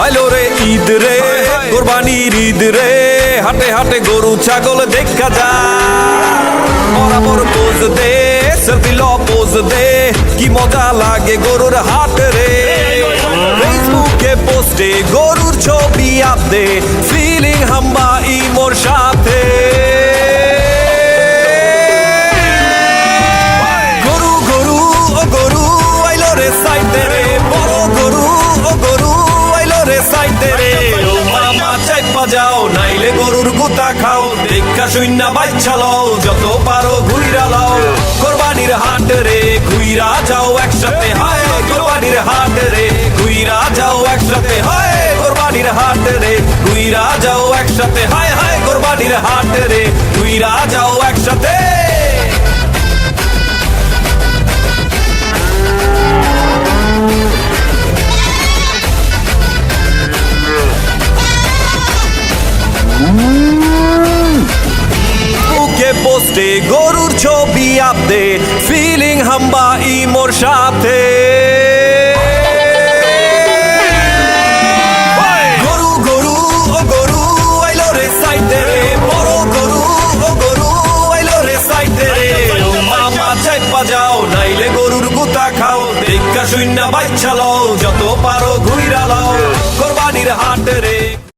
আইলো রে ঈদ রে, কোরবানির ঈদ রে। হাটে হাটে গরু, ছাগল দেখা যা বরাবর পোজ দে, সেলফি ল পোজ দে। কি মজা লাগে গরুর হাট রে। ফেসবুকে পোস্টে গরুর ছবি আপদে ফিলিং হাম্বা ই মোর সাথে। পাজাও নাইলে গরুর গুতা খাও। দেখা শূন্য বাচ্চা লও, যত পারো ঘুইরা লাও। কোরবানির হাট রে, ঘুইরা যাও একসাথে। হায়, কোরবানির হাট রে, ঘুইরা যাও একসাথে। হায়, কোরবানির হাট রে, ঘুইরা যাও একসাথে। হায় হায়, কোরবানির হাট রে, ঘুইরা গরুর ছবি আপদে ফিলিং হাম্বা ইমোর সাথে। যাও, নাইলে গরুর গুতা খাও। ভিক্ষা শূন্য বাইচ্ছা লও, যত পারো ঘুইরা লও।